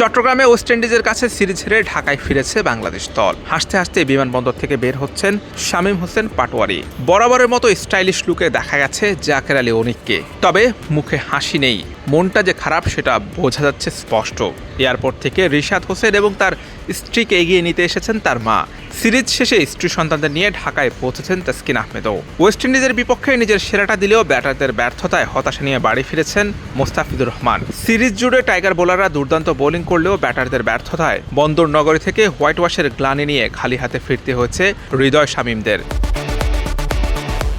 চট্টগ্রামে ওয়েস্ট ইন্ডিজের কাছে সিরিজ হেরে ঢাকায় ফিরেছে বাংলাদেশ দল। হাসতে হাসতে বিমানবন্দর থেকে বের হচ্ছেন শামীম হোসেন পাটোয়ারি। বরাবরের মতো স্টাইলিশ লুকে দেখা গেছে জাকের আলী অনিককে। তবে মুখে হাসি নেই। মনটা যে খারাপ সেটা বোঝা যাচ্ছে স্পষ্ট। এয়ারপোর্ট থেকে রিশাদ হোসেন এবং তার স্ত্রীকে এগিয়ে নিতে এসেছেন তার মা। সিরিজ শেষে স্ত্রী সন্তানদের নিয়ে ঢাকায় পৌঁছেছেন তাসকিন আহমেদও। ওয়েস্ট ইন্ডিজের বিপক্ষে নিজের সেরাটা দিলেও ব্যাটারদের ব্যর্থতায় হতাশা নিয়ে বাড়ি ফিরেছেন মোস্তাফিজুর রহমান। সিরিজ জুড়ে টাইগার বোলাররা দুর্দান্ত বোলিং করলেও ব্যাটারদের ব্যর্থতায় বন্দর নগরী থেকে হোয়াইট ওয়াশের গ্লানি নিয়ে খালি হাতে ফিরতে হয়েছে হৃদয় শামীমদের।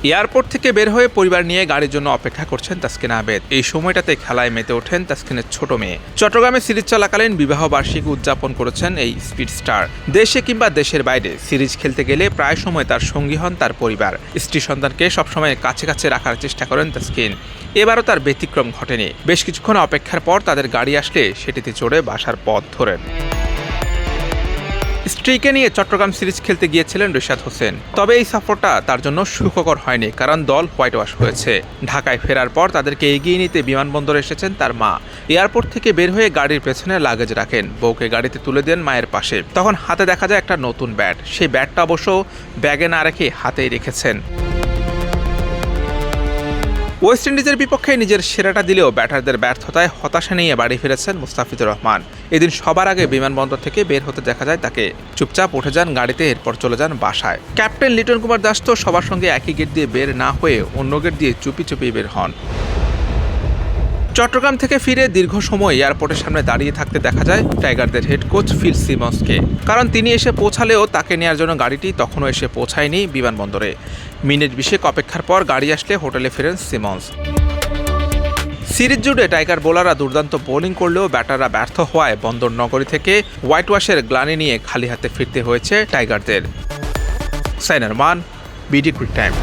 এয়ারপোর্ট থেকে বের হয়ে পরিবার নিয়ে গাড়ির জন্য অপেক্ষা করছেন তাসকিন আহমেদ। এই সময়টাতে খেলায় মেতে ওঠেন তাসকিনের ছোট মেয়ে। চট্টগ্রামে সিরিজ চলাকালীন বিবাহ বার্ষিকী উদযাপন করেছেন এই স্পিড স্টার। দেশে কিংবা দেশের বাইরে সিরিজ খেলতে গেলে প্রায় সময় তার সঙ্গী হন তার পরিবার। স্ত্রী সন্তানকে সবসময় কাছে কাছে রাখার চেষ্টা করেন তাসকিন। এবারও তার ব্যতিক্রম ঘটেনি। বেশ কিছুক্ষণ অপেক্ষার পর তাদের গাড়ি আসলে সেটিতে চড়ে বাসার পথ ধরেন। স্ত্রীকে নিয়ে চট্টগ্রাম সিরিজ খেলতে গিয়েছিলেন রিশাদ হোসেন। তবে এই সফরটা তার জন্য সুখকর হয়নি, কারণ দল হোয়াইট ওয়াশ হয়েছে। ঢাকায় ফেরার পর তাদেরকে এগিয়ে নিতে বিমানবন্দরে এসেছেন তার মা। এয়ারপোর্ট থেকে বের হয়ে গাড়ির পেছনে লাগেজ রাখেন। বউকে গাড়িতে তুলে দেন মায়ের পাশে। তখন হাতে দেখা যায় একটা নতুন ব্যাট। সেই ব্যাটটা অবশ্য ব্যাগে না রেখে হাতেই রেখেছেন। ওয়েস্ট ইন্ডিজের বিপক্ষে নিজের সেরাটা দিলেও ব্যাটারদের ব্যর্থতায় হতাশা নিয়ে বাড়ি ফিরেছেন মুস্তাফিজুর রহমান। এদিন সবার আগে বিমানবন্দর থেকে বের হতে দেখা যায় তাকে। চুপচাপ উঠে যান গাড়িতে, এরপর চলে যান বাসায়। ক্যাপ্টেন লিটন কুমার দাস তো সবার সঙ্গে একই গেট দিয়ে বের না হয়ে অন্য গেট দিয়ে চুপি চুপি বের হন। চট্টগ্রাম থেকে ফিরে দীর্ঘ সময় এয়ারপোর্টের সামনে দাঁড়িয়ে থাকতে দেখা যায় টাইগারদের হেড কোচ ফিল সিমন্সকে। কারণ তিনি এসে পৌঁছালেও তাকে নেওয়ার জন্য গাড়িটি তখনও এসে পৌঁছায়নি বিমানবন্দরে। মিনিট বিশেক অপেক্ষার পর গাড়ি আসলে হোটেলে ফেরেন সিমন্স। সিরিজ জুড়ে টাইগার বোলাররা দুর্দান্ত বোলিং করলেও ব্যাটাররা ব্যর্থ হওয়ায় বন্দর নগরী থেকে হোয়াইট ওয়াশের গ্লানি নিয়ে খালি হাতে ফিরতে হয়েছে টাইগারদের। সাইনার মান বিডি কুইক টাইম।